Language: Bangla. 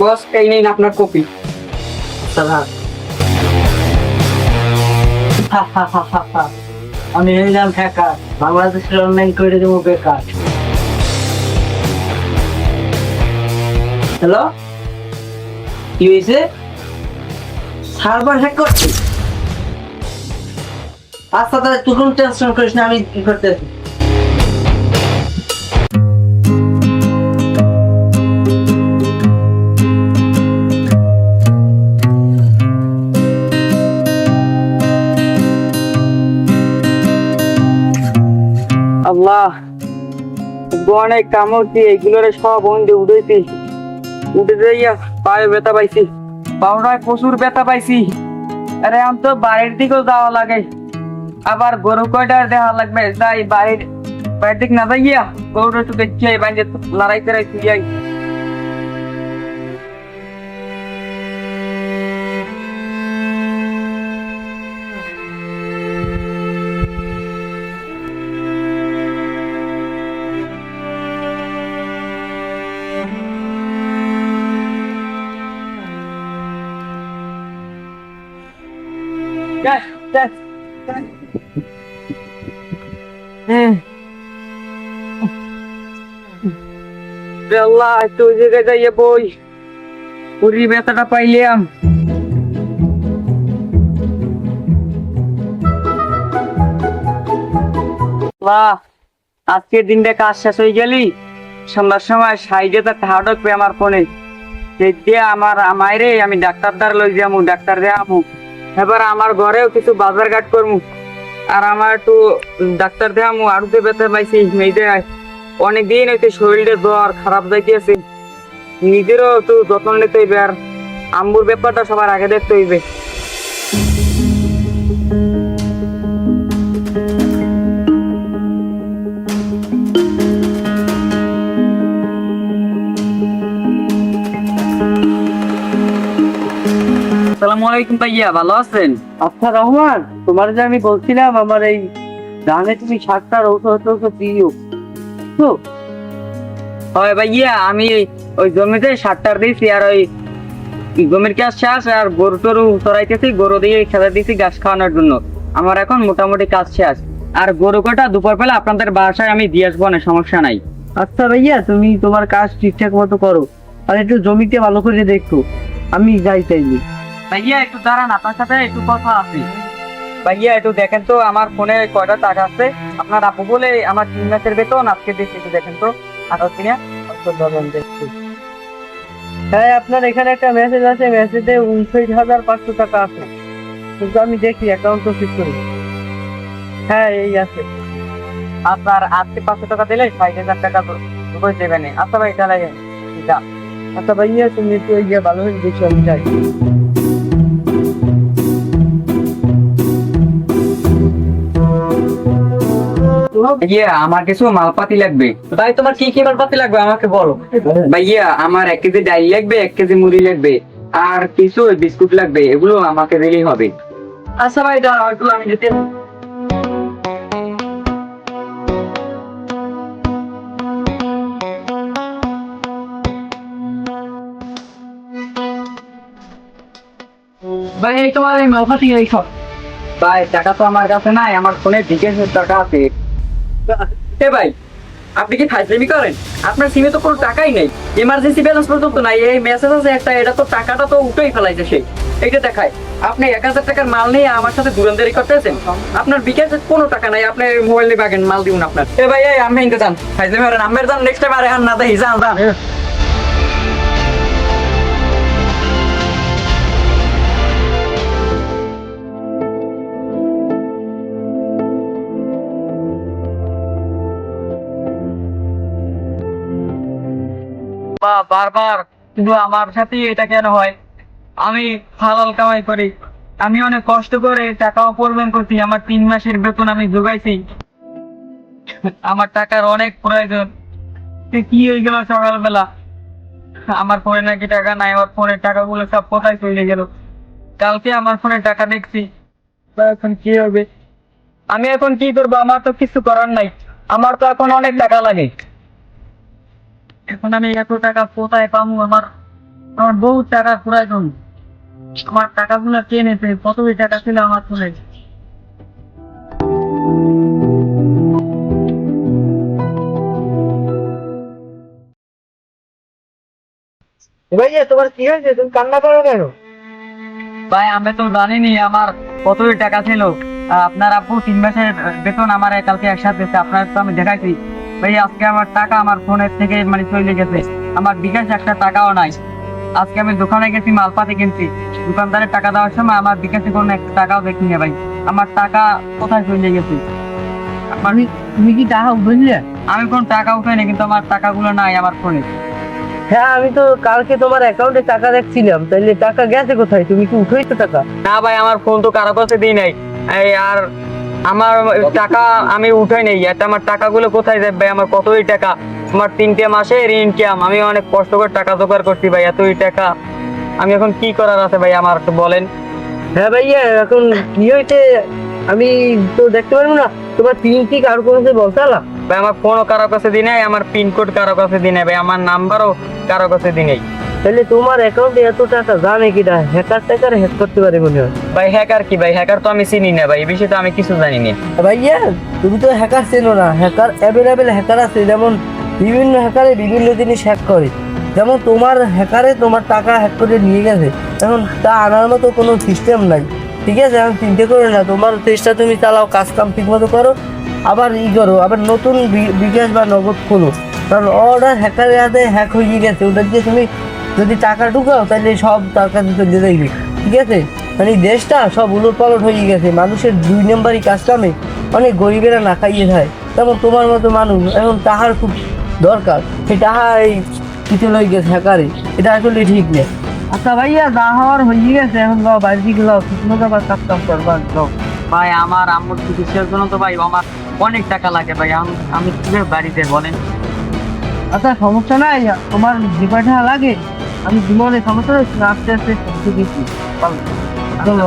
বস, এই নিন আপনার কপি। আমি বাংলাদেশের অনলাইন করে দেবো বেকার। হ্যালো? কি হয়েছে? সার্ভার হ্যাক করছি। আচ্ছা তাহলে তুই কোনো টেনশন করিস না, আমি কি করতে আল্লাহ অনেক কামড়ছি এইগুলোর সব অন্ধে উঠেছি উঠে যাইয়া পায়ে ব্যথা পাইছি, পাউডায় প্রচুর ব্যথা পাইছি। আরে আমি তো বাড়ির দিকেও যাওয়া লাগে। আবার গরু কয়টার দেখা লাগবে? তাই বাড়ির বাড়ির দিক না যাইয়া গরুটা একটু দেখছি বাইরে লড়াই করে যাই আল্লাহ জায়গায় যাইয়ে বই। পুরি ব্যথাটা পাইলাম। আল্লাহ আজকের দিনটা কাজ শেষ হয়ে গেলি? সন্ধ্যার সময় সাইডে তো টাকা ঢুকবে আমার ফোনে। দিয়ে আমার আমায় আমি ডাক্তার দ্বার লই যামু ডাক্তার দেখামু। এবার আমার ঘরেও কিছু বাজার ঘাট করমু। আর আমার একটু ডাক্তার দেখামু, আরুতে ব্যথা পাইছি, মেয়েদের অনেক দিন হইতে শরীরে জ্বর, খারাপ যাইতেছে। নিজেরও একটু যত্ন নিতে হইবে আর আম্বুর ব্যাপারটা সবার আগে দেখতে হইবে। আসসালামু আলাইকুম ভাইয়া ভালো আছেন? আচ্ছা রহমান তোমার যে আমি বলছিলাম আমার এই ধানে তুমি ঔষধ ঔষধ দিও তো? হয় ভাইয়া আমি ওই জমিতে সারটার দিয়েছি আর ওই জমির কাজ শেষ আর গরু টরু চড়াইতেছি গরু দিয়ে খেলা দিয়েছি ঘাস খাওয়ানোর জন্য। আমার এখন মোটামুটি কাজ শেষ। আর গরু কটা দুপুর বেলা আপনাদের বাসায় আমি দিয়ে আসব না সমস্যা নাই। আচ্ছা ভাইয়া তুমি তোমার কাজ ঠিকঠাক মতো করো। আর একটু জমিতে ভালো করে দেখো। আমি যাই চাইনি ভাইয়া একটু দাঁড়ান আপনার সাথে একটু কথা আছে। ভাইয়া একটু দেখেন তো আমার ফোনে কয়টা টাকা আছে। আপনার আপু বলে আমার তিন মাসের বেতন আজকে দিচ্ছি একটু দেখেন তো। আঠাশ দিনে দেখছি হ্যাঁ আপনার এখানে একটা মেসেজ আছে মেসেজে উনষাট হাজার পাঁচশো টাকা আছে। কিন্তু আমি দেখি অ্যাকাউন্ট তো ঠিক করি। হ্যাঁ এই আছে। আপনার আজকে পাঁচশো টাকা দিলে ষাট হাজার টাকা ঢুকে দেবেন। আচ্ছা ভাই তাহলে যা আচ্ছা ভাইয়া তুমি একটু ইয়ে ভালো হয়ে দেখি আমি যাই। ভাইয়া আমার কিছু মালপাতি লাগবে। ভাই তোমার কি কি মালপাতি লাগবে? আমাকে বলো। ভাইয়া আমার এক কেজি ডাল লাগবে এক কেজি মুড়ি লাগবে আর কিছু বিস্কুট লাগবে এগুলো আমাকে দিলেই হবে। আচ্ছা ভাই দাঁড়াও একটু আমি যেতে ভাই এই তোমার এই মালপাতি এই সব ভাই টাকা তো আমার কাছে নাই আমার ফোনে বিকাশ টাকা আছে। এ ভাই, আপনি কি ফাইজলামি করেন? আপনার সিমে তো কোনো টাকাই নেই। ইমার্জেন্সি ব্যালেন্স পর্যন্ত নাই। এই মেসেজ আছে একটা, এটা তো টাকাটা তো উঠেই ফেলাইছে সে। এইটা দেখায় আপনি এক হাজার টাকার মাল নিয়ে আমার সাথে দুরান্দারি করতেছেন? আপনার বিকাশে কোনো টাকা নাই। আপনি মোবাইল নিয়ে বাগেন, মাল দিউন আপনার। এ ভাই, এই আমি যান। ফাইজলামি করেন আমের যান নেক্সট টাইম আরে না দেখি, যান যান। বা বারবার কিন্তু আমার সাথে এটা কেন হয়? আমি হালাল কামাই করি। আমি অনেক কষ্ট করে টাকা উপার্জন করছি। আমার তিন মাসের বেতন আমি জোগাইছি আমার টাকার অনেক প্রয়োজন। কি হয়ে গেল সকালবেলা? আমার ফোনে নাকি টাকা নাই। আমার ফোনের টাকাগুলো সব কোথায় চলে গেল? কালকে আমার ফোনে টাকা দেখছি। এখন কি হবে? আমি এখন কি করব? আমার তো কিছু করার নাই। আমার তো এখন অনেক টাকা লাগে। এখন আমি এত টাকা কোথায় পাবো? আমার আমার বহুত টাকা প্রয়োজন আমার টাকাগুলো কে নেছে কতই টাকা ছিল আমার ফোনে ভাইয়া তোমার কি হয়েছে? তুমি কান্না করো কেন? ভাই আমি তো জানিনি আমার কতই টাকা ছিল। আপনার আপু তিন মাসের বেতন আমার কালকে একসাথে আপনার তো আমি দেখাইছি। ভাই আজকে আমার টাকা আমার ফোনের থেকে মানে চলে গেছে। আমার বিকাশ একটা টাকাও নাই। আজকে আমি দোকানে গেছি মালপাতি কিনছি। দোকানদারের টাকা দেওয়ার সময় আমার বিকাশে কোনো একটা টাকাও দেখি না ভাই। আমার টাকা কোথায় চলে গেছে? আমার তুমি কি টাকা বুঝলে আমি কোন টাকা উঠাইনি কিন্তু আমার টাকাগুলো নাই আমার ফোনে। হ্যাঁ আমি তো কালকে তোমার অ্যাকাউন্টে টাকা দেখছিলাম। তাইলে টাকা গেছে কোথায়? তুমি কি উঠেছো টাকা? না ভাই আমার ফোন তো কারও কাছে দিই নাই। এই আর আমার টাকা আমি উঠাই নেই এটা আমার টাকাগুলো কোথায় যাবে? ভাই আমার কতই টাকা? আমার তিনটে মাসের ইনকাম আমি অনেক কষ্ট করে টাকা জোগাড় করছি ভাই এতই টাকা। আমি এখন কি করার আছে ভাই আমার একটু বলেন। হ্যাঁ ভাইয়া এখন কি হয়েছে? আমি তো দেখতে পারব না। তোমার পিন কি কারও কাছে বলতে আলা? ভাই আমার ফোনও কারও কাছে দিই নাই আমার পিনকোড কারও কাছে দিই নাই ভাই আমার নাম্বারও কারও কাছে দিই নাই। তাহলে তোমার অ্যাকাউন্টে এত টাকা জানে কিনা হ্যাকার ট্যাকার হ্যাক করতে পারে মনে হয়। ভাই হ্যাকার কি ভাই? হ্যাকার তো আমি চিনি না ভাই এই বিষয়ে তো আমি কিছু জানি না ভাইয়া তুমি তো হ্যাকার চেনো না। হ্যাকার অ্যাভেলেবেল হ্যাকার আছে যেমন বিভিন্ন হ্যাকারে বিভিন্ন জিনিস হ্যাক করে। যেমন তোমার হ্যাকারে তোমার টাকা হ্যাক করে নিয়ে গেছে। এখন তা আনার মতো কোনো সিস্টেম নাই। ঠিক আছে এখন চিন্তা করো না তোমার চেষ্টা তুমি চালাও কাজ কাম ঠিক মতো করো আবার ই করো আবার নতুন বিকাশ বা নগদ খোলো। কারণ অর্ডার হ্যাকারের হাতে হ্যাক হয়ে গেছে ওটা দিয়ে তুমি যদি টাকা ঢুকাও তাহলে সব টাকা দিতে দিয়ে ঠিক আছে? মানে দেশটা সব উলট পালট হয়ে গেছে। মানুষের দুই নম্বরই কাজ কামে। অনেক গরিবেরা না খাইয়ে খায়। তেমন তোমার মতো মানুষ এখন টাকার খুব দরকার। সেই টাকা এই কিছু লই গেছে হ্যাকারে এটা আসলে ঠিক নেই। আচ্ছা ভাইয়া যা হওয়ার হয়ে গেছে। এখন যাও বাড়ি দিকে যাও। মতো আবার কাজ কাম করবা যাও। ভাই আমার আম্মুর চিকিৎসার জন্য তো ভাই? আমার অনেক টাকা লাগে ভাই। আমি আমি কীভাবে বাড়িতে বলেন? আচ্ছা সমস্যা নাই। তোমার যে লাগে? আমি জীবনে সমস্যা আস্তে আস্তে দিচ্ছি চলো।